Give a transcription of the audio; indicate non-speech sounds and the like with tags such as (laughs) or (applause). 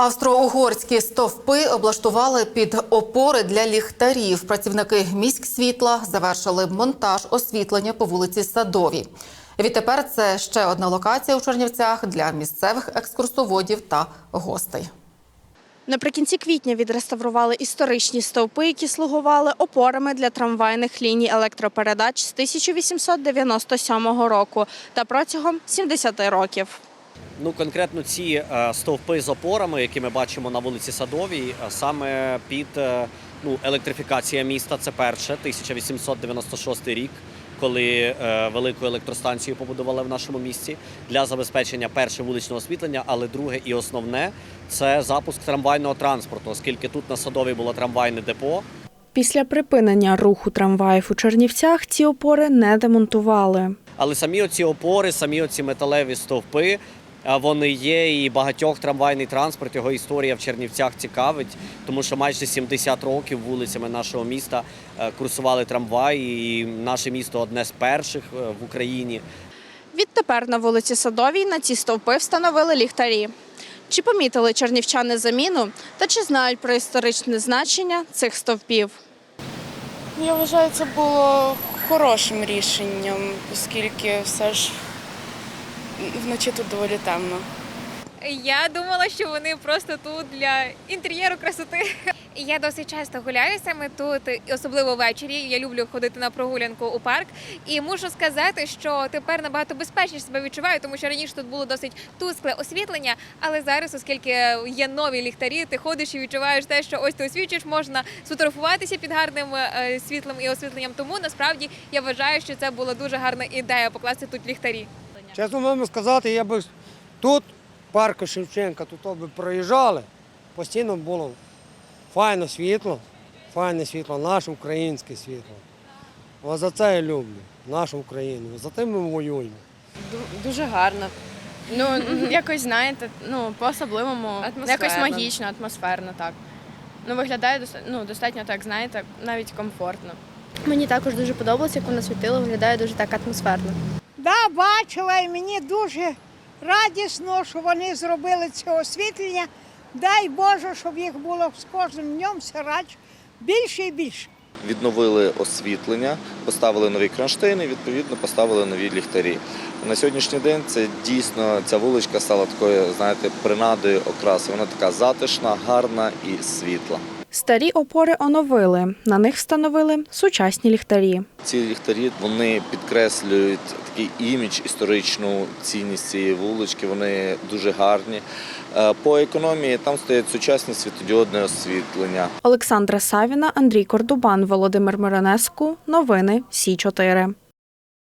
Австро-угорські стовпи облаштували під опори для ліхтарів. Працівники міськсвітла завершили монтаж освітлення по вулиці Садовій. Відтепер це ще одна локація у Чернівцях для місцевих екскурсоводів та гостей. Наприкінці квітня відреставрували історичні стовпи, які слугували опорами для трамвайних ліній електропередач з 1897 року та протягом 70 років. Ну, конкретно ці е, стовпи з опорами, які ми бачимо на вулиці Садовій, е, саме під е, ну, електрифікація міста. Це перше, 1896 рік, коли велику електростанцію побудували в нашому місті для забезпечення перше вуличного освітлення, але друге і основне це запуск трамвайного транспорту, оскільки тут на Садовій було трамвайне депо. Після припинення руху трамваїв у Чернівцях ці опори не демонтували. Але самі оці опори, самі оці металеві стовпи, вони є, і багатьох трамвайний транспорт, його історія в Чернівцях цікавить, тому що майже 70 років вулицями нашого міста е, курсували трамваї, і наше місто одне з перших е, в Україні. Відтепер на вулиці Садовій на ці стовпи встановили ліхтарі. Чи помітили чернівчани заміну та чи знають про історичне значення цих стовпів? Я вважаю, це було хорошим рішенням, оскільки все ж вночі тут доволі темно. Я думала, що вони просто тут для інтер'єру красоти. Я досить часто гуляю саме тут, особливо ввечері. Я люблю ходити на прогулянку у парк. І мушу сказати, що тепер набагато безпечніше себе відчуваю, тому що раніше тут було досить тускле освітлення. Але зараз, оскільки є нові ліхтарі, ти ходиш і відчуваєш те, що ось ти освічуєш, можна сфотографуватися під гарним е, світлом і освітленням. Тому насправді я вважаю, що це була дуже гарна ідея покласти тут ліхтарі. Чесно вам сказати, я би тут, в парку Шевченка, тут би проїжджали, постійно було файне світло, файне світло, наше українське світло. О, за це я люблю, нашу Україну. За те ми воюємо. Дуже гарно. Ну, (laughs) якось, знаєте, ну, по-особливому, якось магічно, атмосферно, так. Ну, виглядає ну, достатньо так, знаєте, навіть комфортно. Мені також дуже подобалося, як воно світило, виглядає дуже так атмосферно. Да, бачила, і мені дуже радісно, що вони зробили це освітлення. Дай Боже, щоб їх було з кожним днем все радше більше і більше. Відновили освітлення, поставили нові кронштейни, відповідно поставили нові ліхтарі. На сьогоднішній день це дійсно ця вуличка стала такою, знаєте, принадою окраси. Вона така затишна, гарна і світла. Старі опори оновили. На них встановили сучасні ліхтарі. Ці ліхтарі вони підкреслюють такий імідж, історичну цінність цієї вулички. Вони дуже гарні. Е, По економії там стоять сучасні світодіодне освітлення. Олександра Савіна, Андрій Кордубан, Володимир Миронеску. Новини Сі 4